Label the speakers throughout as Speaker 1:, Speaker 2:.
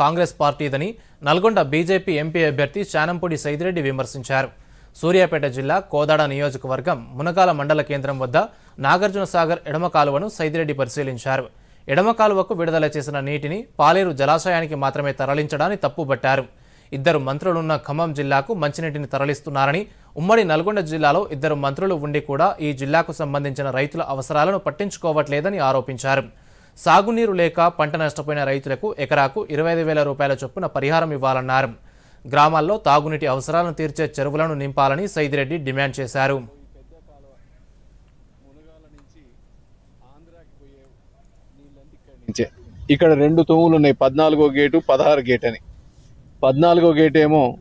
Speaker 1: కాంగ్రెస్ పార్టీదని Nalgonda BJP MP అభ్యర్థి చానంపూడి సైదిరెడ్డి విమర్శించారు. సూర్యాపేట జిల్లా కోదాడ నియోజకవర్గం మునగాల మండల కేంద్రం వద్ద నాగార్జున సాగర్ ఎడమ కాలువను సైదిరెడ్డి పరిశీలించారు. ఎడమ కాలువకు విడుదల చేసిన నీటిని పాలేరు జలాశయానికి మాత్రమే తరలించడాన్ని తప్పుబట్టారు. ఇద్దరు మంత్రులున్న ఖమ్మం జిల్లాకు మంచినీటిని తరలిస్తున్నారని ఉమ్మడి నల్గొండ జిల్లాలో ఇద్దరు మంత్రులు ఉండి కూడా ఈ జిల్లాకు సంబంధించిన రైతుల అవసరాలను పట్టించుకోవట్లేదని ఆరోపించారు. సాగునీరు లేక పంట నష్టపోయిన రైతులకు ఎకరాకు ఇరవై ఐదు వేల రూపాయల చొప్పున పరిహారం ఇవ్వాలన్నారు. గ్రామాల్లో తాగునీటి అవసరాలను తీర్చే చెరువులను నింపాలని సైదిరెడ్డి డిమాండ్ చేశారు.
Speaker 2: ఇక్కడ రెండు తూములు ఉన్నాయి. పద్నాలుగో గేటు పదహారు గేట్ అని. పద్నాలుగో గేట్ ఏమో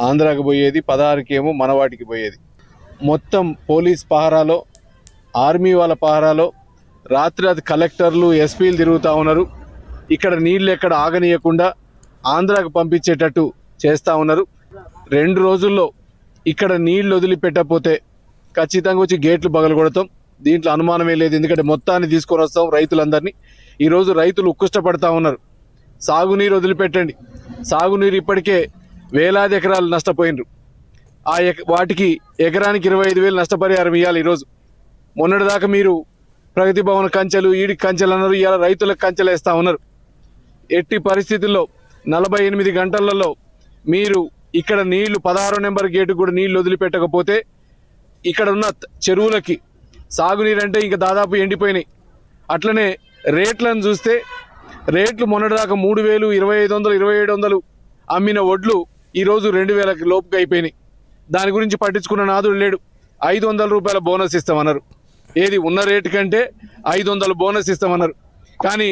Speaker 2: ఆంధ్రాకి పోయేది పదహారుకి ఏమో మనవాటికి పోయేది. మొత్తం పోలీస్ పహారాలో ఆర్మీ వాళ్ళ పహారాలో రాత్రి అది కలెక్టర్లు ఎస్పీలు తిరుగుతూ ఉన్నారు. ఇక్కడ నీళ్ళు ఎక్కడ ఆగనీయకుండా ఆంధ్రాకు పంపించేటట్టు చేస్తూ ఉన్నారు. రెండు రోజుల్లో ఇక్కడ నీళ్ళు వదిలిపెట్టకపోతే ఖచ్చితంగా వచ్చి గేట్లు పగలగొడతాం. దీంట్లో అనుమానమే లేదు. ఎందుకంటే మొత్తాన్ని తీసుకొని వస్తాం రైతులందరినీ. ఈరోజు రైతులు ఉక్కుష్టపడతా ఉన్నారు. సాగునీరు వదిలిపెట్టండి. సాగునీరు ఇప్పటికే వేలాది ఎకరాలు నష్టపోయినరు. ఆ వాటికి ఎకరానికి ఇరవై ఐదు వేలు నష్టపరిహారం ఇవ్వాలి ఈరోజు. మొన్నటిదాకా మీరు ప్రగతి భవన్ కంచెలు ఈడి కంచెలు అన్నారు. ఇలా రైతులకు కంచెలు వేస్తూ ఉన్నారు. ఎట్టి పరిస్థితుల్లో నలభై ఎనిమిది గంటలలో మీరు ఇక్కడ నీళ్ళు పదహారో నెంబర్ గేటు కూడా నీళ్ళు వదిలిపెట్టకపోతే ఇక్కడ ఉన్న చెరువులకి సాగునీరు అంటే ఇంకా దాదాపు ఎండిపోయినాయి. అట్లనే రేట్లను చూస్తే రేట్లు మొన్నటిదాకా మూడు వేలు ఇరవై ఐదు వందలు ఇరవై ఏడు వందలు అమ్మిన వడ్లు ఈరోజు రెండు వేలకి లోపుగా అయిపోయినాయి. దాని గురించి పట్టించుకున్న నాదుడు లేడు. ఐదు వందల రూపాయల బోనస్ ఇస్తామన్నారు. ఏది ఉన్న రేటు కంటే ఐదు వందలు బోనస్ ఇస్తామన్నారు. కానీ